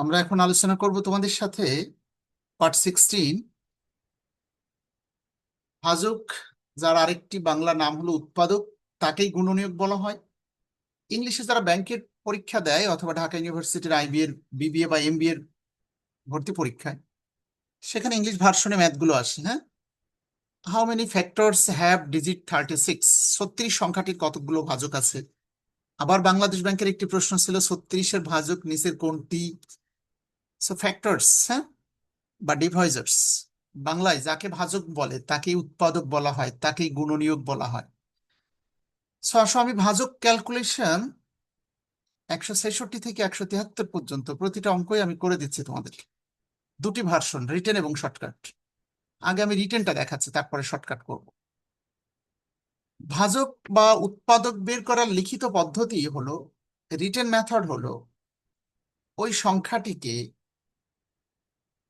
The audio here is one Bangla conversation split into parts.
আমরা এখন আলোচনা করব তোমাদের সাথে পার্ট সিক্সটিন ভাজক, যার আরেকটি বাংলা নাম হলো উৎপাদক, তাকেই গুণনীয়ক বলা হয়। ইংলিশে যারা ব্যাংকের পরীক্ষা দেয় অথবা ঢাকা ইউনিভার্সিটির আইবি এর বিবিএ বা এমবিএ এর ভর্তি পরীক্ষায়, সেখানে ইংলিশ ভার্সনে ম্যাথগুলো আসে হ্যাঁ? How many factors have digit thirty six ছত্রিশ সংখ্যাটির কতগুলো ভাজক আছে? আবার বাংলাদেশ ব্যাংকের একটি প্রশ্ন ছিল, ছত্রিশের ভাজক নিচের কোনটি সো ফ্যাক্টরস হ্যাঁ বা ডিভাইজার্স বাংলায় যাকে ভাজক বলে, তাকেই উৎপাদক বলা হয়, তাকেই গুণনীয়ক বলা হয়। সো আসো আমি ভাজক ক্যালকুলেশন একশো ছেষট্টি থেকে একশো তিয়াত্তর পর্যন্ত, প্রতিটা অঙ্কই আমি করে দিচ্ছি তোমাদেরকে দুটি ভার্সন রিটেন এবং শর্টকাট আগে আমি রিটেনটা দেখাচ্ছি, তারপরে শর্টকাট করব। ভাজক বা উৎপাদক বের করার লিখিত পদ্ধতি হলো রিটেন মেথড হলো, ওই সংখ্যাটিকে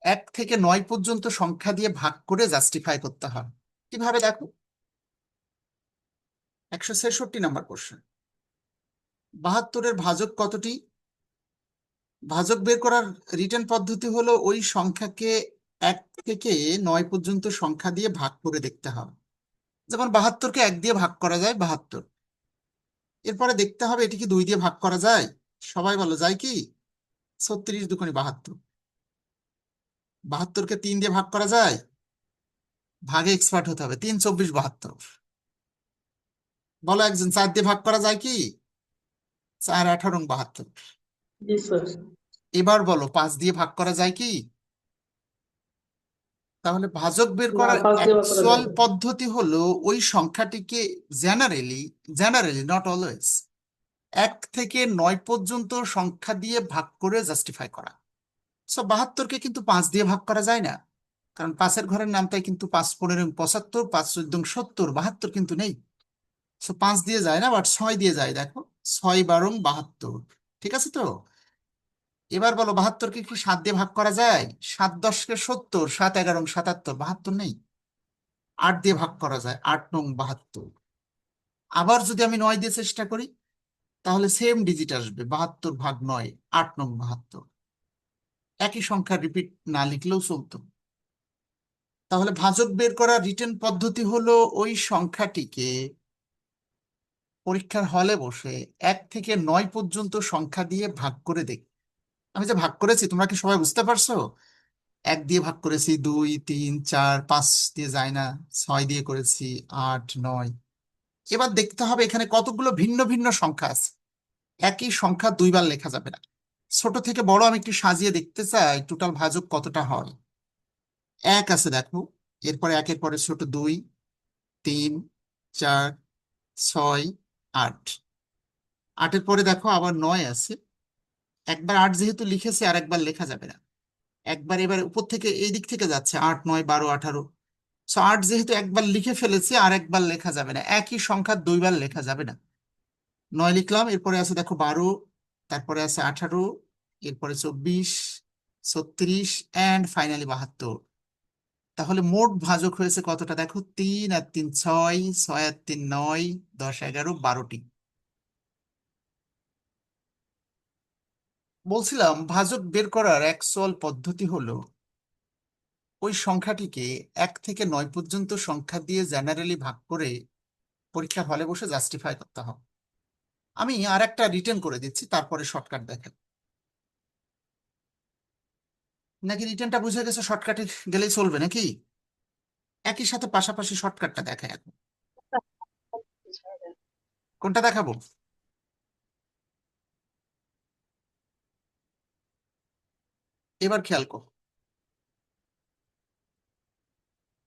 এক থেকে নয় পর্যন্ত সংখ্যা দিয়ে ভাগ করে জাস্টিফাই করতে হয়। কীভাবে দেখো? একশো ছেষট্টি নাম্বার কোশ্চেন বাহাত্তরের ভাজক কতটি? ভাজক বের করার রিটার্ন পদ্ধতি হলো ওই সংখ্যাকে এক থেকে নয় পর্যন্ত সংখ্যা দিয়ে ভাগ করে দেখতে হবে। যেমন বাহাত্তরকে এক দিয়ে ভাগ করা যায়, বাহাত্তর। এরপরে দেখতে হবে এটি কি দুই দিয়ে ভাগ করা যায়। সবাই বলো, যায় কি? ছত্রিশ দুগুণে বাহাত্তর। বাহাত্তরকে তিন দিয়ে ভাগ করা যায়? ভাগে এক্সপার্ট হতে হবে। তিন চব্বিশ বাহাত্তর। বলো একজন চার দিয়ে ভাগ করা যায় কি? চার আঠারো বাহাত্তর। এবার বলো পাঁচ দিয়ে ভাগ করা যায় কি? তাহলে ভাজক বের করার অ্যাকচুয়াল পদ্ধতি হলো ওই সংখ্যাটিকে জেনারেলি জেনারেলি নট অলওয়েজ এক থেকে নয় পর্যন্ত সংখ্যা দিয়ে ভাগ করে জাস্টিফাই করা। সো বাহাত্তরকে কিন্তু পাঁচ দিয়ে ভাগ করা যায় না। কারণ পাঁচের ঘরের নামটাই কিন্তু পাঁচ পনেরো পঁচাত্তর, পাঁচ চোদ্দ সত্তর, বাহাত্তর কিন্তু নেই। সো পাঁচ দিয়ে যায় না বাট ছয় দিয়ে যায়, দেখো। ছয় বারং বাহাত্তর, ঠিক আছে তো? এবার বলো, বাহাত্তরকে কি সাত দিয়ে ভাগ করা যায়? সাত দশকে সত্তর, সাত এগারো সাতাত্তর, বাহাত্তর নেই। আট দিয়ে ভাগ করা যায়, আট নং বাহাত্তর। আবার যদি আমি নয় দিয়ে চেষ্টা করি, তাহলে সেম ডিজিট আসবে, বাহাত্তর ভাগ নয়, আট নং বাহাত্তর। একই সংখ্যা রিপিট না লিখলেও চলতো। তাহলে ভাজক বের করা রিটেন পদ্ধতি হলো ওই সংখ্যাটিকে পরীক্ষার হলে বসে এক থেকে নয় পর্যন্ত সংখ্যা দিয়ে ভাগ করে দেখ। আমি যে ভাগ করেছি, তোমরা কি সবাই বুঝতে পারছ? এক দিয়ে ভাগ করেছি দুই, তিন, চার, পাঁচ দিয়ে যায় না, ছয় দিয়ে করেছি আট, নয়। এবার দেখতে হবে এখানে কতগুলো ভিন্ন ভিন্ন সংখ্যা আছে। একই সংখ্যা দুইবার লেখা যাবে না। ছোট থেকে বড় আমি একটু সাজিয়ে দেখতে চাই টোটাল ভাজক কতটা হয়? এক আছে দেখো, এরপরে একের পরে ছোট দুই, তিন, চার, ছয়, আট। আটের পরে দেখো আবার নয় আছে। একবার আট যেহেতু লিখেছে আর একবার লেখা যাবে না। একবার এবার উপর থেকে, এই দিক থেকে যাচ্ছে, আট, নয়, বারো, আঠারো। সো আট যেহেতু একবার লিখে ফেলেছি আর একবার লেখা যাবে না। একই সংখ্যা দুইবার লেখা যাবে না। নয় লিখলাম, এরপরে আছে দেখো বারো তারপরে আছে আঠারো, এরপরে চব্বিশ, ছত্রিশ অ্যান্ড ফাইনালি বাহাত্তর। তাহলে মোট ভাজক হয়েছে কতটা দেখো? তিন আর তিন ছয় ছয় আর তিন নয়, দশ, এগারো, বারোটি। বলছিলাম ভাজক বের করার অ্যাকচুয়াল পদ্ধতি হলো, ওই সংখ্যাটিকে এক থেকে নয় পর্যন্ত সংখ্যা দিয়ে জেনারেলি ভাগ করে পরীক্ষার হলে বসে জাস্টিফাই করতে হবে। আমি আর একটা রিটেন করে দিচ্ছি, তারপরে শর্টকাট দেখেন। নাকি রিটার্নটা বুঝে গেছে শর্টকাটে গেলেই চলবে নাকি? একই সাথে পাশাপাশি শর্টকাটটা দেখায় এখন। কোনটা দেখাবো? এবার খেয়াল কর।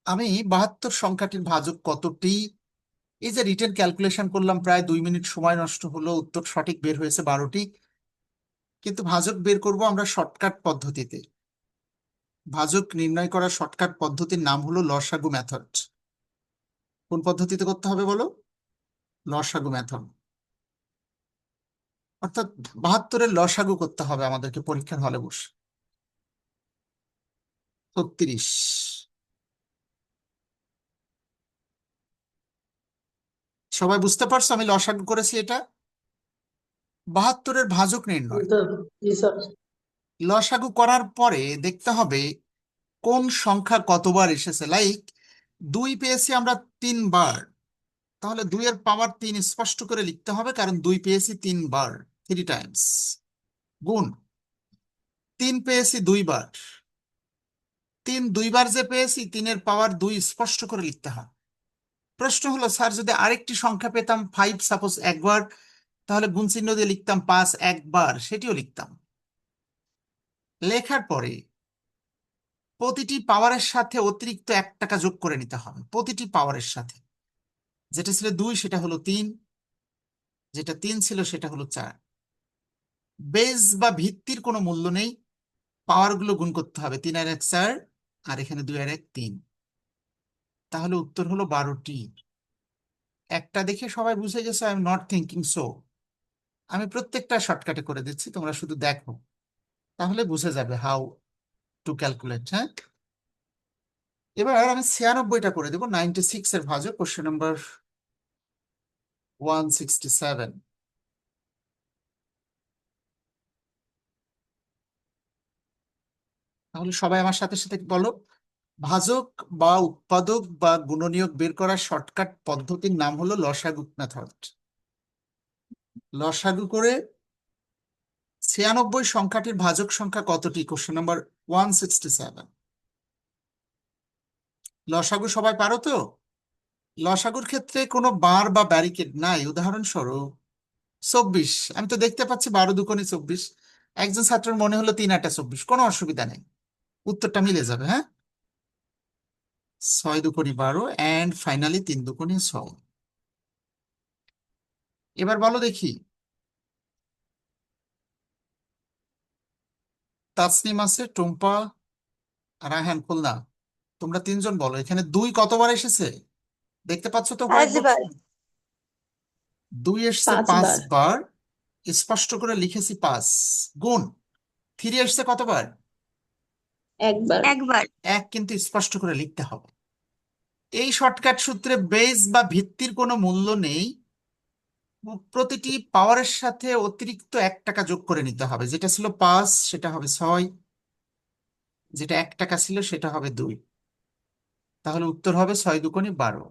আমি বাহাত্তর সংখ্যাটির ভাজক কতটি এই যে রিটেন ক্যালকুলেশন করলাম, প্রায় দুই মিনিট সময় নষ্ট হলো, উত্তর সঠিক বের হয়েছে বারোটি। কিন্তু ভাজক বের করব আমরা শর্টকাট পদ্ধতিতে। ভাজক নির্ণয় করার শর্টকাট পদ্ধতির নাম হলো লসাগু মেথড কোন পদ্ধতিতে করতে হবে বলো? লসাগু মেথড অর্থাৎ বাহাত্তরের লসাগু করতে হবে আমাদেরকে পরীক্ষার হলে বসে। ছত্রিশ। সবাই বুঝতে পারছ আমি লসাগু করেছি এটা? বাহাত্তরের ভাজক নির্ণয়। লসাগু করার পরে দেখতে হবে কোন সংখ্যা কতবার এসেছে। লাইক দুই পেয়েছি আমরা তিনবার। তাহলে দুইয়ের পাওয়ার তিন স্পষ্ট করে লিখতে হবে কারণ দুই পেয়েছি তিনবার থ্রি টাইমস গুণ। তিন পেয়েছি দুইবার। তিন দুইবার যে পেয়েছি তিনের পাওয়ার দুই স্পষ্ট করে লিখতে হয়। প্রশ্ন হলো, স্যার, যদি আরেকটি সংখ্যা পেতাম ফাইভ সাপোজ একবার তাহলে গুণ চিহ্ন দিয়ে লিখতাম পাঁচ একবার সেটিও লিখতাম। লেখার পরে প্রতিটি পাওয়ারের সাথে অতিরিক্ত এক টাকা যোগ করে নিতে হবে, প্রতিটি পাওয়ারের সাথে। যেটা ছিল দুই, সেটা হলো তিন, যেটা তিন ছিল, সেটা হলো চার। বেজ বা ভিত্তির কোনো মূল্য নেই, পাওয়ারগুলো গুণ করতে হবে, তিন আর এক চার, আর এখানে দুই আর এক তিন। তাহলে উত্তর হলো বারোটি। একটা দেখে সবাই বুঝে গেছে I am not thinking so আমি প্রত্যেকটা শর্টকাটে করে দিচ্ছি, তোমরা শুধু দেখো। তাহলে বুঝে যাবে হাউ টু ক্যালকুলেট হ্যাঁ? এবার আমি ছিয়ানব্বইটা করে দেবো নাইনটি সিক্স এর ভাজক question number one sixty seven তাহলে সবাই আমার সাথে সাথে বলো। ভাজক বা উৎপাদক বা গুণনীয়ক বের করার শর্টকাট পদ্ধতির নাম হলো লসাগু মেথড লসাগু করে ছিয়ানব্বই সংখ্যাটির ভাজক সংখ্যা কতটি? Question number one sixty seven লসাগু সবাই পারো তো? লসাগুর ক্ষেত্রে কোনো বার বা ব্যারিকেড নাই। উদাহরণস্বরূপ, চব্বিশ। আমি তো দেখতে পাচ্ছি বারো দুকোনি চব্বিশ। একজন ছাত্রের মনে হলো তিন আটটা চব্বিশ। কোনো অসুবিধা নেই। উত্তরটা মিলে যাবে হ্যাঁ? ছয় দুকোনি বারো অ্যান্ড ফাইনালি তিন দুকোনি ছয়। এবার বলো দেখি। তাসনিম আছে টুম্পা রায়হান খুলনা। তোমরা তিনজন বলো এখানে দুই কতবার এসেছে? দেখতে পাচ্ছ তো। দুই এসছে পাঁচবার। পাঁচবার। স্পষ্ট করে লিখেছি পাঁচ। গুণ। থ্রি এসছে কতবার? একবার। একবার। এক কিন্তু স্পষ্ট করে লিখতে হবে। এই শর্টকাট সূত্রে বেস বা ভিত্তির কোনো মূল্য নেই। প্রতিটি পাওয়ারের সাথে অতিরিক্ত এক টাকা যোগ করে নিতে হবে। যেটা ছিল পাঁচ, সেটা হবে ছয়। যেটা এক টাকা ছিল, সেটা হবে দুই। তাহলে উত্তর হবে ছয় দুকোনি বারো।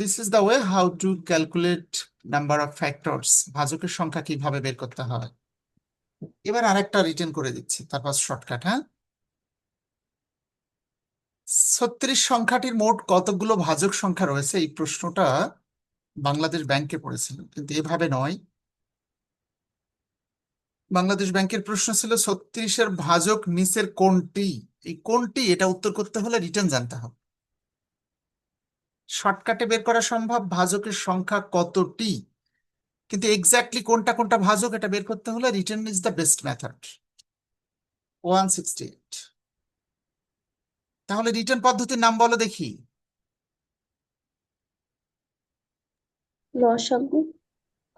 This is the way how to calculate number of factors ভাজকের সংখ্যা কীভাবে বের করতে হয়। এবার আরেকটা রিটেন করে দিচ্ছি, তারপর শর্টকাট হ্যাঁ? ছত্রিশ সংখ্যাটির মোট কতগুলো ভাজক সংখ্যা রয়েছে? এই প্রশ্নটা বাংলাদেশ ব্যাংকে পড়েছিল, কিন্তু এভাবে নয়। বাংলাদেশ ব্যাংকের প্রশ্ন ছিল, ছত্রিশের ভাজক নিচের কোনটি? এই কোনটি? এটা উত্তর করতে হলে রিটার্ন জানতে হবে। শর্টকাটে বের করা সম্ভব, ভাজকের সংখ্যা কতটি? কিন্তু এক্স্যাক্টলি কোনটা কোনটা ভাজক, এটা বের করতে হলে return is the best method. One sixty eight. তাহলে রিটার্ন পদ্ধতির নাম বলো দেখি। লসাগু।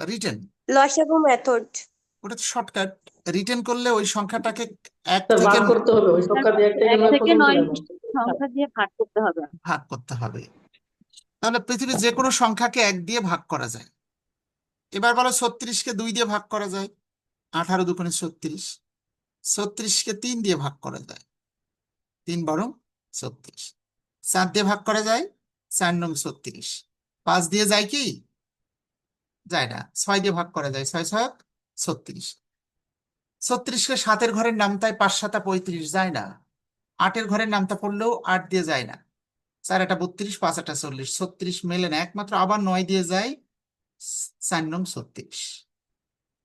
রিটার্ন লসাগু মেথড ওটা তো শর্টকাট রিটার্ন করলে ওই সংখ্যাটাকে এক থেকে ভাগ করতে হবে ওই সংখ্যা দিয়ে থেকে নয়। সংখ্যা দিয়ে ভাগ করতে হবে। ভাগ করতে হবে। তাহলে পৃথিবীর যে কোনো সংখ্যাকে এক দিয়ে ভাগ করা যায়। এবার বলো ছত্রিশকে দুই দিয়ে ভাগ করা যায়। আঠারো দুগুণে ছত্রিশ। ছত্রিশকে তিন দিয়ে ভাগ করা যায়। তিন বরং ছত্রিশ। চার দিয়ে ভাগ করা যায়, চার নং ছত্রিশ। পাঁচ দিয়ে যায় কি? যায় না। ছয় দিয়ে ভাগ করা যায়, ছয় ছয় ছত্রিশ। ছত্রিশকে সাতের ঘরের নামতায় পাঁচ সাতা পঁয়ত্রিশ, যায় না। আটের ঘরের নামতা পড়লেও আট দিয়ে যায় না। চার একটা বত্রিশ, পাঁচ একটা চল্লিশ। ছত্রিশ মেলে না, একমাত্র আবার নয় দিয়ে যায় চার নং ছত্রিশ।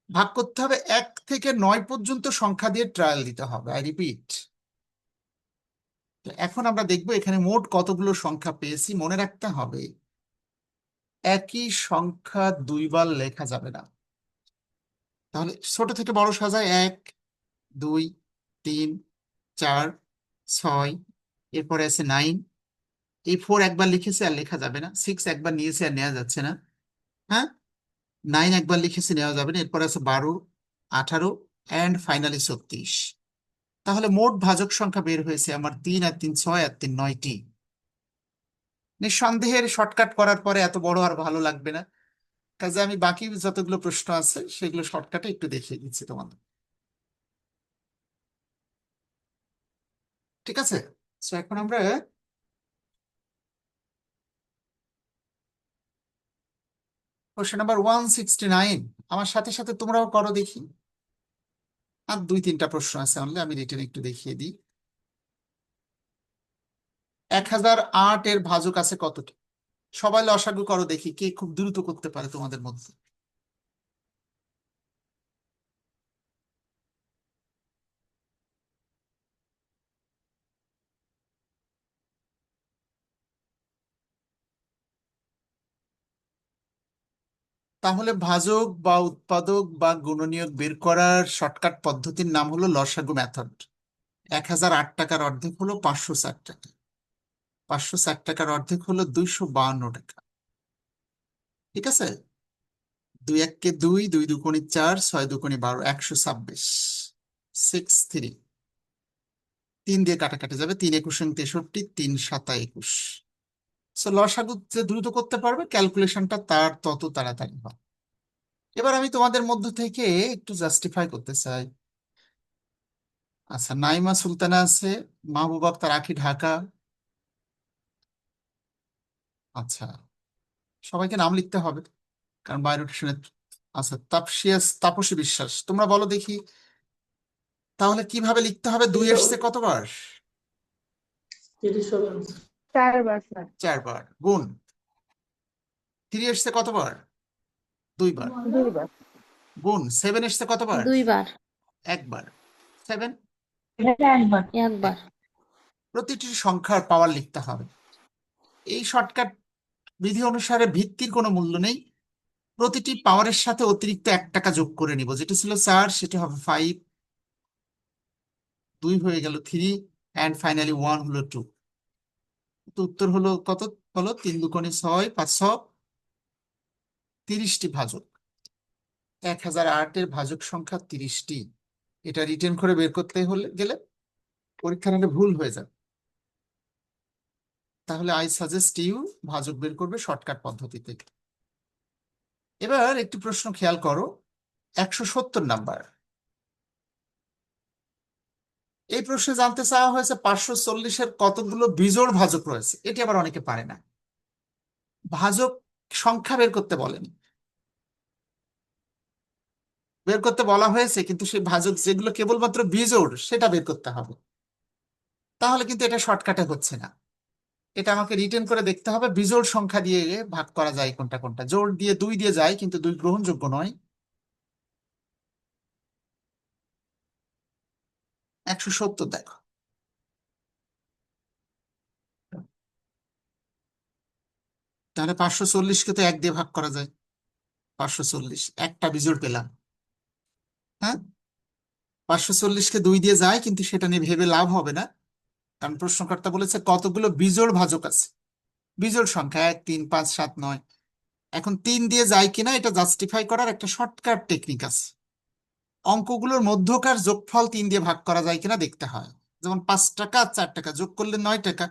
ভাগ করতে হবে এক থেকে নয় পর্যন্ত সংখ্যা দিয়ে ট্রায়াল দিতে হবে আই রিপিট এখন আমরা দেখব এখানে মোট কতগুলো সংখ্যা পেয়েছি, মনে রাখতে হবে। একই সংখ্যা দুইবার লেখা যাবে না। তাহলে ছোট থেকে বড় সাজায় এক, দুই, তিন, চার, ছয়, এরপরে আছে নাইন। এই ফোর একবার লিখেছে আর লেখা যাবে না। সিক্স একবার নিয়েছে আর নেওয়া যাচ্ছে না। হ্যাঁ? নাইন একবার লিখেছে, নেওয়া যাবে না। এরপর আছে বারো, আঠারো, অ্যান্ড ফাইনালি ছত্রিশ। তাহলে মোট ভাজক সংখ্যা বের হয়েছে আমার তিন আর তিন ছয় আর তিন নয়টি নিঃসন্দেহের শর্টকাট করার পরে এত বড় আর ভালো লাগবে না। কাজে আমি বাকি যতগুলো প্রশ্ন আছে, সেগুলো শর্টকাটে একটু দেখিয়ে দিচ্ছি তোমাদের। ঠিক আছে? তো এখন আমরা question number one sixty nine আমার সাথে সাথে তোমরাও করো দেখি। আর দুই, তিনটা প্রশ্ন আছে অনলি আমি রিটেন একটু দেখিয়ে দিই। এক হাজার আট এর ভাজক আছে কতটি? সবাই লসাগু করো দেখি কে খুব দ্রুত করতে পারে তোমাদের মধ্যে। তাহলে ভাজক বা উৎপাদক বা গুণনীয়ক বের করার শর্টকাট পদ্ধতির নাম হলো লসাগু মেথড এক হাজার আট টাকার অর্ধেক হলো পাঁচশো ষাট টাকা। পাঁচশো ষাট টাকার অর্ধেক হলো দুইশো বাহান্ন টাকা। ঠিক আছে? দুই এককে দুই দুই দুকোনি চার, ছয় দুকোনি বারো, একশো ছাব্বিশ। সিক্স থ্রি তিন দিয়ে কাটাকাটি যাবে, তিন একুশ তেষট্টি, তিন সাতা একুশ সো লসাগু যে দ্রুত করতে পারবে ক্যালকুলেশনটা তার তত তাড়াতাড়ি হয়। এবার আমি তোমাদের মধ্য থেকে একটু জাস্টিফাই করতে চাই। আচ্ছা নাইমা সুলতানা আছে মাহবুব আক্তার আখি ঢাকা। আচ্ছা সবাইকে নাম লিখতে হবে কারণ বায়োরোটেশনের আচ্ছা তাপসিয়াস তাপসী বিশ্বাস তোমরা বলো দেখি। তাহলে কীভাবে লিখতে হবে? দুই এসছে কতবার? চারবার স্যার। চারবার। গুণ। থ্রি এসছে কতবার? দুইবার। দুইবার। গুণ। সেভেন এসছে কতবার? দুইবার। একবার। সেভেন একবার। একবার। প্রতিটি সংখ্যার পাওয়ার লিখতে হবে। এই শর্টকাট বিধি অনুসারে ভিত্তির কোনো মূল্য নেই। প্রতিটি পাওয়ারের সাথে অতিরিক্ত এক টাকা যোগ করে নিব। যেটা ছিল চার সেটা হবে ফাইভ দুই হয়ে গেল থ্রি অ্যান্ড ফাইনালি ওয়ান হলো টু উত্তর হলো কত? হলো তিন দুকোণে ছয় পাঁচশো তিরিশটি ভাজক। এক হাজার আটের ভাজক সংখ্যা তিরিশটি। এটা রিটেন করে বের করতে হলে, গেলে পরীক্ষার হলে ভুল হয়ে যাবে। তাহলে আই সাজেস্ট ইউ ভাজক বের করবে শর্টকাট পদ্ধতিতে। এবার একটি প্রশ্ন খেয়াল করো। একশো সত্তর নাম্বার। এই প্রশ্নে জানতে চাওয়া হয়েছে পাঁচশো চল্লিশের কতগুলো বিজোড় ভাজক রয়েছে। এটি আবার অনেকে পারে না। ভাজক সংখ্যা বের করতে বলেন। বের করতে বলা হয়েছে, কিন্তু সেই ভাজক যেগুলো কেবলমাত্র বিজোড়, সেটা বের করতে হবে। তাহলে কিন্তু এটা শর্টকাটে হচ্ছে না। এটা আমাকে রিটেন করে দেখতে হবে। বিজোড় সংখ্যা দিয়ে ভাগ করা যায় কোনটা কোনটা। জোর দিয়ে দুই দিয়ে যায়, কিন্তু দুই গ্রহণযোগ্য নয়। একশো সত্তর দেখো। তাহলে পাঁচশো চল্লিশকে তো এক দিয়ে ভাগ করা যায়। পাঁচশো চল্লিশ, একটা বিজোড় পেলাম। হ্যাঁ? পাঁচশো চল্লিশকে দুই দিয়ে যায়, কিন্তু সেটা নিয়ে ভেবে লাভ হবে না। কারণ প্রশ্নকর্তা বলেছে, কতগুলো বিজোড় ভাজক আছে? বিজোড় সংখ্যা এক, তিন, পাঁচ, সাত, নয়। এখন তিন দিয়ে যায় কিনা, এটা জাস্টিফাই করার একটা শর্টকাট টেকনিক আছে। অঙ্কগুলোর মধ্যকার যোগফল তিন দিয়ে ভাগ করা যায় কিনা দেখতে হয়। যেমন পাঁচ টাকা, চার টাকা, যোগ করলে নয় টাকা।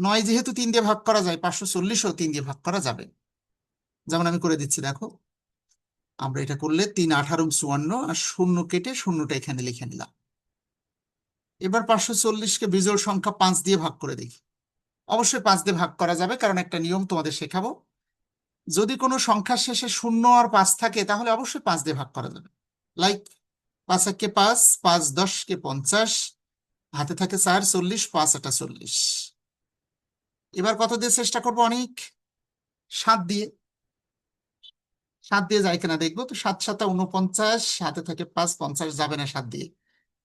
নয় যেহেতু তিন দিয়ে ভাগ করা যায়, পাঁচশো চল্লিশও তিন দিয়ে ভাগ করা যাবে। যেমন আমি করে দিচ্ছি, দেখো। আমরা এটা করলে তিন, আঠারো, চুয়ান্ন আর শূন্য কেটে শূন্যটা এখানে লিখে নিলাম। এবার পাঁচশো চল্লিশকে বিজোড় সংখ্যা পাঁচ দিয়ে ভাগ করে দেখি। অবশ্যই পাঁচ দিয়ে ভাগ করা যাবে, কারণ একটা নিয়ম তোমাদের শেখাবো। যদি কোনো সংখ্যার শেষে শূন্য আর পাঁচ থাকে, তাহলে অবশ্যই পাঁচ দিয়ে ভাগ করা যাবে। লাইক পাঁচ একে পাঁচ পাঁচ দশকে পঞ্চাশ, হাতে থাকে চার, চল্লিশ, পাঁচ আটা চল্লিশ। এবার কত দিয়ে চেষ্টা করব অনেক? সাত দিয়ে। সাত দিয়ে যায় কিনা দেখব তো, সাত সাতা উনপঞ্চাশ হাতে থাকে পাঁচ, পঞ্চাশ, যাবে না সাত দিয়ে।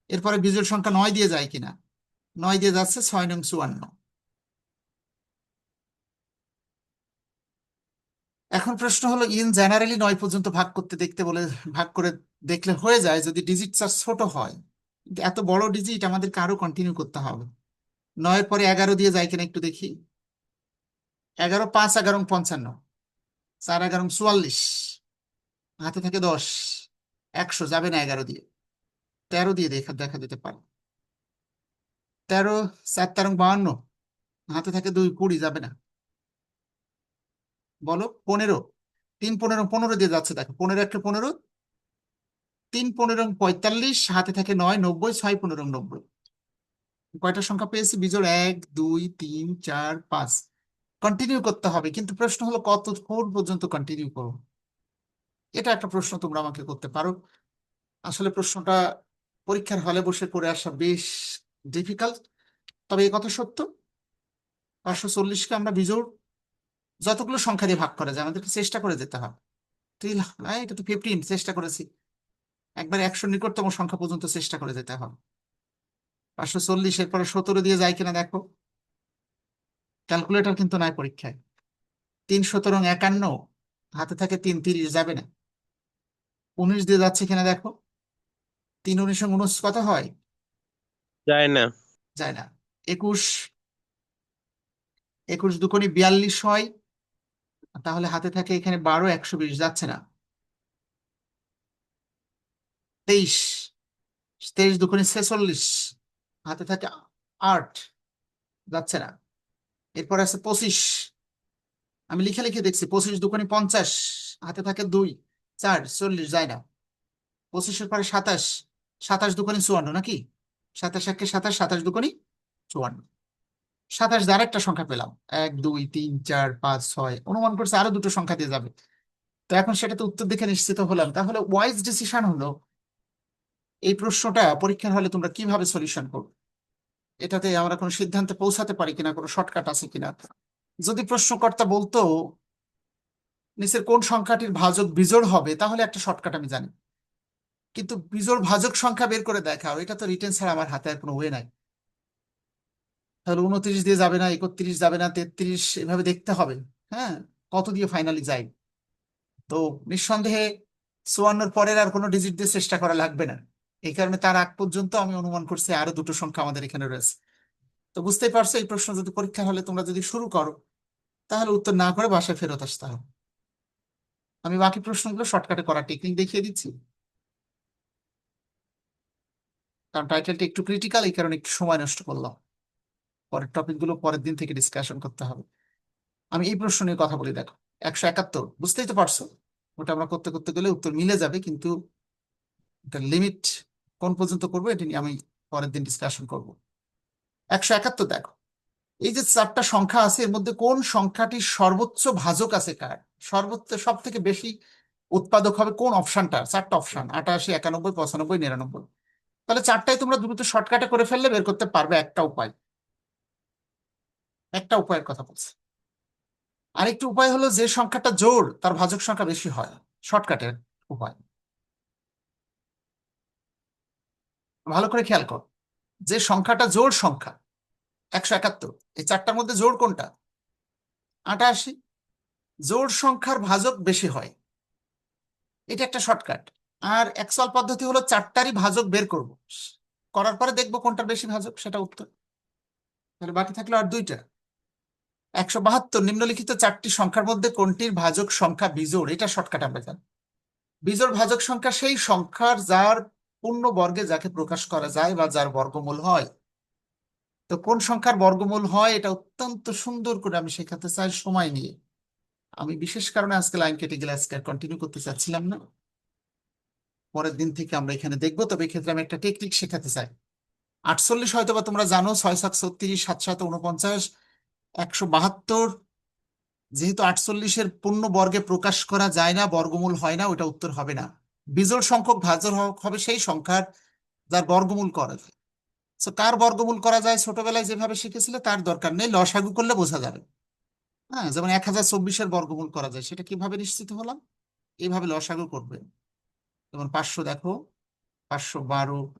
এরপরে বিজোড় সংখ্যা নয় দিয়ে যায় কিনা? নয় দিয়ে যাচ্ছে ছয় নং চুয়ান্ন। এখন প্রশ্ন হলো ইন জেনারেলি নয় পর্যন্ত ভাগ করতে দেখতে বলে, ভাগ করে দেখলে হয়ে যায় যদি ডিজিট চার ছোট হয়। এত বড় ডিজিট আমাদের আরও কন্টিনিউ করতে হবে। নয়ের পরে এগারো দিয়ে যায় কিনা একটু দেখি। এগারো, পাঁচ, এগারো, পঞ্চান্ন। চার, এগারো, চুয়াল্লিশ। হাতে থাকে দশ। একশো যাবে না এগারো দিয়ে। তেরো দিয়ে দেখা দেখা দিতে পারে। তেরো চার তেরো, বাহান্ন। হাতে থাকে দুই, কুড়ি যাবে না। বলো, পনেরো। তিন পনেরো পনেরো দিয়ে যাচ্ছে, দেখো, পনেরো একটা পনেরো। তিন পনেরো পঁয়তাল্লিশ হাতে থাকে নয়, নব্বই, ছয় পনেরো নব্বই। কয়টা সংখ্যা পেয়েছি? বিজোড় এক, দুই, তিন, চার, পাঁচ। কন্টিনিউ করতে হবে, কিন্তু প্রশ্ন হলো কত কোন পর্যন্ত কন্টিনিউ করব? এটা একটা প্রশ্ন তোমরা আমাকে করতে পারো। আসলে প্রশ্নটা পরীক্ষার হলে বসে করে আসা বেশ ডিফিকাল্ট তবে এই কথা সত্য। পাঁচশো চল্লিশকে আমরা বিজোড় যতগুলো সংখ্যা দিয়ে ভাগ করা যায় আমাদেরকে চেষ্টা করে যেতে হবে। তুই এটা তো ফিফটিন চেষ্টা করেছি। একবার একশো নিকটতম সংখ্যা পর্যন্ত চেষ্টা করে যেতে হবে। পাঁচশো চল্লিশ এরপরে সতেরো দিয়ে যায় কিনা দেখো। ক্যালকুলেটর কিন্তু নাই পরীক্ষায়। তিন সতেরো একান্ন হাতে থাকে তিন তিরিশ যাবে না। উনিশ দিয়ে যাচ্ছে কিনা দেখো। তিন উনিশ উনিশ কত হয়? যায় না। যায় না। একুশ একুশ দুকোনি বিয়াল্লিশ হয়। তাহলে হাতে থাকে এখানে বারো, একশো বিশ, যাচ্ছে না। তেইশ তেইশ দুকোনি ছেচল্লিশ, হাতে থাকে আট, যাচ্ছে না। এরপর আছে পঁচিশ, আমি লিখে লিখে দেখছি, পঁচিশ দুকোনি পঞ্চাশ, হাতে থাকে দুই, চার, চল্লিশ, যায় না। পঁচিশের পরে সাতাশ সাতাশ দুকোনি চুয়ান্ন, নাকি? সাতাশ একে সাতাশ সাতাশ দুকোনি চুয়ান্ন। সাতাশ দ্বারা একটা সংখ্যা পেলাম। এক, দুই, তিন, চার, পাঁচ, ছয়, অনুমান করছে আরও দুটো সংখ্যা দিয়ে যাবে। তো এখন সেটাতে উত্তর দেখে নিশ্চিত হলাম। তাহলে ওয়াইজ ডিসিশন হলো এই প্রশ্নটা পরীক্ষার হলে তোমরা কীভাবে সলিউশন করবে? এটাতে আমরা কোনো সিদ্ধান্তে পৌঁছাতে পারি কিনা, কোনো শর্টকাট আছে কিনা? যদি প্রশ্নকর্তা বলতো, নিচের কোন সংখ্যাটির ভাজক বিজোড় হবে, তাহলে একটা শর্টকাট আমি জানি। কিন্তু বিজোড় ভাজক সংখ্যা বের করে দেখাও, এটা তো রিটেন ছাড়া আমার হাতে আর কোনো ওয়ে নাই। তাহলে উনত্রিশ দিয়ে যাবে না, একত্রিশ যাবে না, তেত্রিশ, এভাবে দেখতে হবে। হ্যাঁ কত দিয়ে ফাইনালি যাই তো নিঃসন্দেহে চুয়ান্নর পরের আর কোনো ডিজিট দিয়ে চেষ্টা করা লাগবে না। এই কারণে তার আগ পর্যন্ত আমি অনুমান করছি আরও দুটো সংখ্যা আমাদের এখানে রয়েছে। তো বুঝতেই পারছ, এই প্রশ্ন যদি পরীক্ষা হলে তোমরা যদি শুরু করো, তাহলে উত্তর না করে বাসায় ফেরত আসতে হবে। আমি বাকি প্রশ্নগুলো শর্টকাটে করার টেকনিক দেখিয়ে দিচ্ছি। কারণ টাইটেলটা একটু ক্রিটিক্যাল এই কারণে একটু সময় নষ্ট করলাম। পরের টপিকগুলো পরের দিন থেকে ডিসকাশন করতে হবে। আমি এই প্রশ্ন নিয়ে কথা বলি, দেখো, একশো একাত্তর, বুঝতেই তো পারছ? ওটা আমরা করতে করতে গেলে উত্তর মিলে যাবে, কিন্তু লিমিট কোন পর্যন্ত করব, এটা নিয়ে আমি পরের দিন ডিসকাশন করব। একশো একাত্তর, দেখো, এই যে চারটা সংখ্যা আছে, এর মধ্যে কোন সংখ্যাটি সর্বোচ্চ ভাজক আছে কার? সর্বোচ্চ সব থেকে বেশি উৎপাদক হবে কোন অপশনটা চারটা অপশন, আটাশি, একানব্বই, পঁচানব্বই, নিরানব্বই। তাহলে চারটায় তোমরা দ্রুত শর্টকাটে করে ফেললে বের করতে পারবে একটা উপায়। একটা উপায়ের কথা বলছি। আরেকটি উপায় হলো যে সংখ্যাটা জোর তার ভাজক সংখ্যা বেশি হয়। শর্টকাটের উপায়। ভালো করে খেয়াল কর, যে সংখ্যাটা জোর সংখ্যা, একশো একাত্তর, এই চারটার মধ্যে জোর কোনটা? আটাশি। জোর সংখ্যার ভাজক বেশি হয়। এটা একটা শর্টকাট। আর একসল পদ্ধতি হলো চারটারই ভাজক বের করব। করার পরে দেখব কোনটা বেশি ভাজক, সেটা উত্তর। তাহলে বাকি থাকল আর দুইটা। একশো বাহাত্তর নিম্নলিখিত চারটি সংখ্যার মধ্যে কোনটির ভাজক সংখ্যা বিজোড়? এটা শর্টকাট আমরা জানি। বিজোড় ভাজক সংখ্যা সেই সংখ্যার যার পূর্ণ বর্গে যাকে প্রকাশ করা যায় বা যার বর্গমূল হয়। তো কোন সংখ্যার বর্গমূল হয়? এটা অত্যন্ত সুন্দর করে আমি শেখাতে চাই সময় নিয়ে। আমি বিশেষ কারণে আজকে লাইন কেটে গেলে আজকে আর কন্টিনিউ করতে চাচ্ছিলাম না। পরের দিন থেকে আমরা এখানে দেখব, তবে এক্ষেত্রে আমি একটা টেকনিক শেখাতে চাই। আটচল্লিশ হয়তো বা তোমরা জানো, ছয় সাত ছত্রিশ, সাত সাত উনপঞ্চাশ একশো বাহাত্তর, যেহেতু আটচল্লিশের পূর্ণ বর্গে প্রকাশ করা যায় না, বর্গমূল হয় না, ওটা উত্তর হবে না। বিজোড় সংখ্যক ভাজক হবে সেই সংখ্যার যার বর্গমূল করা যায়। তো কার বর্গমূল করা যায়? ছোটবেলায় যেভাবে শিখেছিলে, তার দরকার নেই। লসাগু করলে বোঝা যাবে। হ্যাঁ যেমন এক হাজার চব্বিশের বর্গমূল করা যায়, সেটা কীভাবে নিশ্চিত হলাম? এইভাবে লসাগু করবে। যেমন পাঁচশো দেখো, পাঁচশো বারো